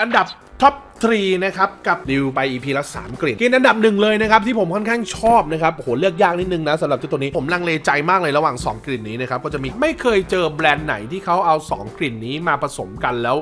อันดับท็อป3นะครับกับดิวไป EP ละ3กลิ่นกินอันดับหนึ่งเลยนะครับที่ผมค่อนข้างชอบนะครับโหเลือกยากนิดนึงนะสำหรับเจ้าตัวนี้ผมลังเลใจมากเลยระหว่าง 2 กลิ่นนี้นะครับก็จะมีไม่เคยเจอแบรนด์ไหนที่เขาเอา 2 กลิ่นนี้มาผสมกันแล้ว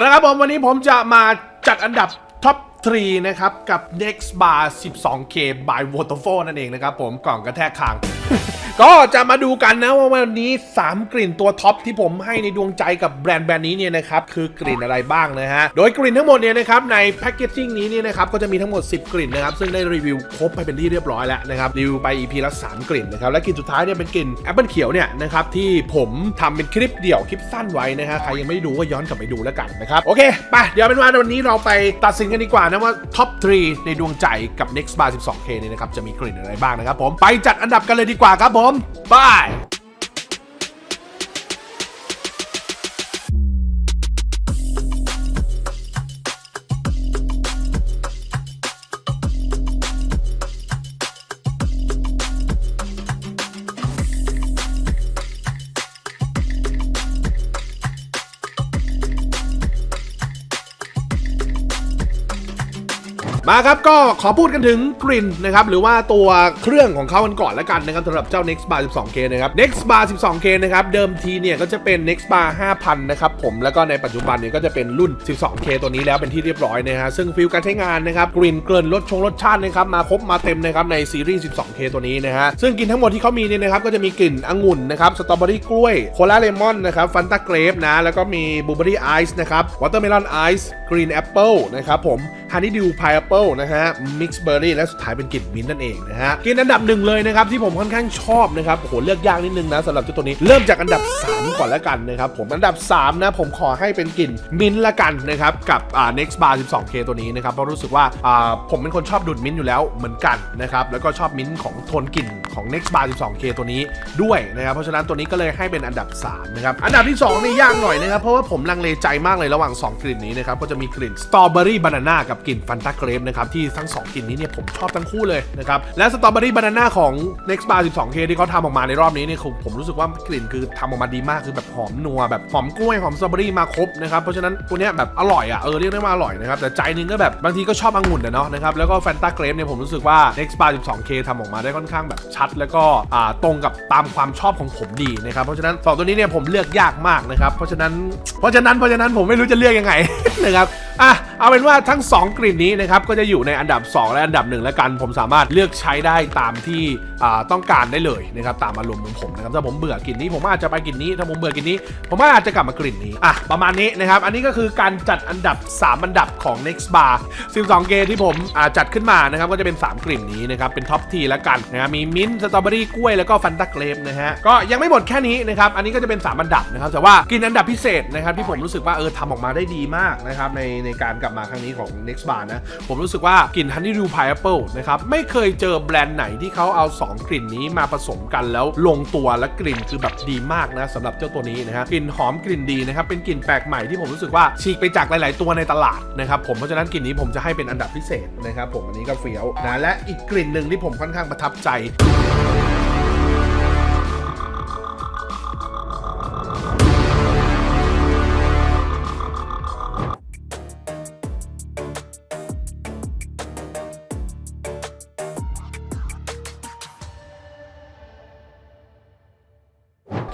เอาละครับผมวันนี้ผมจะมาจัดอันดับท็อป3นะครับ กับ Next Bar 12K by Waterfall นั่นเองนะครับผมกล่องกระแทกคาง ก็จะมาดูกันนะว่าวันนี้ 3 กลิ่นตัวท็อปที่ผมให้ในดวงใจกับแบรนด์แบรนด์นี้เนี่ยนะครับคือกลิ่นอะไรบ้างนะฮะ โดยกลิ่นทั้งหมดเนี่ยนะครับในแพคเกจจิ้งนี้เนี่ยนะครับก็จะมีทั้งหมด 10 กลิ่นนะครับซึ่งได้รีวิวครบไปเป็นที่เรียบร้อยแล้วนะครับรีวิวไป EP ละ 3 กลิ่นนะครับและกลิ่นสุดท้ายเนี่ยเป็นกลิ่นแอปเปิลเขียวเนี่ยนะครับที่ผมทำเป็นคลิปเดี่ยวคลิปสั้นไว้นะฮะใครยังไม่ได้ดูก็ย้อนกลับไปดูแล้วกันนะครับโอเคไปเดี๋ยวเป็นว่าวันนี้เราไปตัดสินกันดีกว่านะว่าท็อป3ในดวงใจกับ Next Bar 12K เนี่ยนะครับจะมีกลิ่นอะไรบ้างนะครับผมไปจัดอันดับกันเลยดีกว่าครับผมบ มาครับก็ขอพูดกันถึงกลิ่นนะครับหรือว่าตัวเครื่องของเขากันก่อนล้วกันนะครับสำหรับเจ้า Next Bar 12K นะครับ Next Bar 12K นะครับเดิมทีเนี่ยก็จะเป็น Next Bar 5,000 นะครับผมแล้วก็ในปัจจุบันเนี่ยก็จะเป็นรุ่น 12K ตัวนี้แล้วเป็นที่เรียบร้อยนะฮะซึ่งฟิลการใช้งานนะครับกลิ่นเกลิ่นรสชงรสชาตินะครับมาครบมาเต็มนะครับในซีรีส์ 12K ตัวนี้นะฮะซึ่งกลิ่นทั้งหมดที่เขามีเนี่ยนะครับก็จะมีกลิ่นองุ่นนะครับสตรอเบอรี่กล้วยโคลาเลมอนนะครับฟันตาเกรฟนะแล้วก็มีบลูเบอรี่ไอซ์นะครับวอเตอร์เมลอนไอซ์กรีนแอปเปิลนะครับผมฮันนี่ดิวพายแอปเปิลนะฮะมิกซ์เบอร์รี่และสุดท้ายเป็นกลิ่นมิ้นนั่นเองนะฮะกินอันดับหนึ่งเลยนะครับที่ผมค่อนข้างชอบนะครับโหเลือกยากนิดนึงนะสำหรับเจ้าตัวนี้เริ่มจากอันดับ 3 ก่อนแล้วกันนะครับผมอันดับ 3 นะผมขอให้เป็นกลิ่นมิ้นท์ละกันนะครับกับอ่า next bar 12k ตัวนี้นะครับเพราะรู้สึกว่าอ่าผมเป็นคนชอบดูดมิ้นท์อยู่แล้วเหมือนกันนะครับแล้วก็ชอบมิ้นท์ของโทนกลิ่นของ next bar 12k ตัวนี้ด้วยนะครับเพราะฉะนั้นตัวนี้ก็เลยให้เป็นอันดับ3นะครับอันดับที่2นี่ยากหน่อยนะครับเพราะว่าผมลังเลใจมากเลยระหว่าง 2 กลิ่นนี้นะครับก็จะมีกลิ่นสตรอเบอรี่บานาน่ากับกลิ่นฟันตาเกรนะครับที่ทั้ง2กลิ่นนี้เนี่ยผมชอบทั้งคู่เลยนะครับและสตรอเบอรี่บานาน่าของ next bar 12k ที่เขาทำออกมาในรอบนี้เนี่ยผมผมรู้สึกว่ากลิ่นคือทำออกมาดีมากคือแบบหอมนัวแบบหอมกล้วยหอมสตรอเบอรี่มาครบนะครับเพราะฉะนั้นตัวเนี้ยแบบอร่อยอะเออเรียกได้ว่าอร่อยนะครับแต่ใจนึงก็แบบบางทีก็ชอบองุ่นอะเนาะนะครับแล้วก็แฟนตาเกรฟเนี่ยผมรู้สึกว่า next bar 12k ทำออกมาได้ค่อนข้างแบบชัด แล้วก็อ่าตรงกับตามความชอบของผมดีนะครับเพราะฉะนั้นสองตัวนี้เนี่ยผมเลือกยากมากนะครับเพราะฉะนั้นเพราะฉะนั้นเพราะฉะนั้นผมไม่รู้จะเลือกยังไงนะครับ อะเอาเป็นว่าทั้ง 2 กลิ่นนี้นะครับก็จะอยู่ในอันดับ 2 และอันดับ 1 แล้วกัน ผมสามารถเลือกใช้ได้ตามที่ต้องการได้เลยนะครับตามอารมณ์ของผมนะครับถ้าผมเบื่อกลิ่นนี้ ผมอาจจะไปกลิ่นนี้ถ้าผมเบื่อกลิ่นนี้ ผมอาจจะกลับมากลิ่นนี้อะประมาณนี้นะครับอันนี้ก็คือการจัดอันดับ 3 อันดับของ next bar 12 เกที่ผมจัดขึ้นมานะครับก็จะเป็น 3 กลิ่นนี้นะครับเป็นท็อปทีแล้วกันนะครับมีมิ้นท์สตรอเบอรี่กล้วยแล้วก็ฟันตาเกรฟนะฮะก็ยังไม่หมดแค่นี้นะครับอันนี้ก็จะเป็น 3 อันดับนะครับแต่ว่ากินอันดับพิเศษนะครับที่ผมรู้สึกว่าเออทำออกมาได้ดีมากนะครับในในการกลับมาครั้งนี้ของ next bar นะ ผมรู้สึกว่ากลิ่น honey dew pineapple นะครับ ไม่เคยเจอแบรนด์ไหนที่เขาเอา 2 กลิ่นนี้มาผสมกันแล้วลงตัวและกลิ่นคือแบบดีมากนะสำหรับเจ้าตัวนี้นะฮะกลิ่นหอมกลิ่นดีนะครับ เป็นกลิ่นแปลกใหม่ที่ผมรู้สึกว่าฉีกไปจากหลาย ๆ ตัวในตลาดนะครับผมเพราะฉะนั้นกลิ่นนี้ผมจะให้เป็นอันดับพิเศษนะครับผมอันนี้ก็เฟี้ยวนะและอีกกลิ่นหนึ่งที่ผมค่อนข้างประทับใจ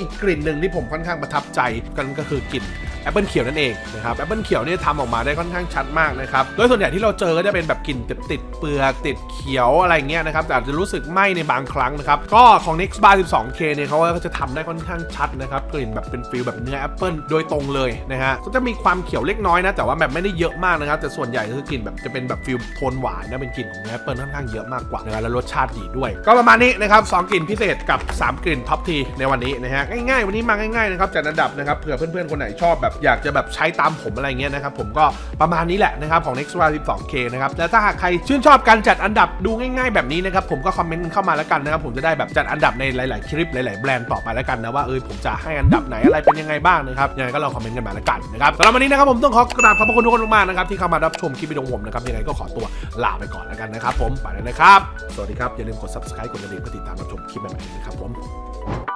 อีกกลิ่นหนึ่งที่ผมค่อนข้างประทับใจกันก็คือกลิ่นแอปเปิลเขียวนั่นเองนะครับแอปเปิลเขียวเนี่ยทำออกมาได้ค่อนข้างชัดมากนะครับโดยส่วนใหญ่ที่เราเจอก็จะเป็นแบบกลิ่นติดติดเปลือกติดเขียวอะไรเงี้ยนะครับแต่อาจจะรู้สึกไหม้ในบางครั้งนะครับก็ของ Next Bar 12K เนี่ยเขาก็จะทำได้ค่อนข้างชัดนะครับกลิ่นแบบเป็นฟิลแบบเนื้อแอปเปิลโดยตรงเลยนะฮะก็จะมีความเขียวเล็กน้อยนะแต่ว่าแบบไม่ได้เยอะมากนะครับแต่ส่วนใหญ่คือกลิ่นแบบจะเป็นแบบฟิลโทนหวานนะเป็นกลิ่นของเนื้อแอปเปิลค่อนข้างเยอะมากกว่านะแล้วรสชาติดีด้วย ก็ประมาณนี้นะครับสองกลิ่นพิเศษกับ 3 กลิ่นท็อปทีในวันนี้นะฮะง่ายๆ วันนี้มาง่ายๆนะครับจัดอันดับนะครับเผื่อเพื่อนๆคนไหนชอบแบบอยากจะแบบใช้ตามผมอะไรเงี้ยนะครับผมก็ประมาณนี้แหละนะครับของ Next Bar 12K นะครับแล้วถ้าหากใครชื่นชอบการจัดอันดับดูง่าย ๆ แบบนี้นะครับผมก็คอมเมนต์เข้ามาแล้วกันนะครับผมจะได้แบบจัดอันดับในหลายๆคลิปหลายๆแบรนด์ต่อไปแล้วกันนะว่าเออผมจะให้อันดับไหนอะไรเป็นยังไงบ้างนะครับยังไงก็ลองคอมเมนต์กันมาแล้วกันนะครับสำหรับวันนี้นะครับผมต้องขอกราบขอบพระคุณทุกคนมากๆนะครับที่เข้ามารับชมคลิปวิดีโอผมนะครับยังไงก็ขอตัวลาไปก่อนแล้วกันนะครับผมไปแล้วนะครับ สวัสดีครับ อย่าลืมกด subscribe กดกระดิ่งเพื่อติดตามรับชมคลิปใหม่ๆนะครับผม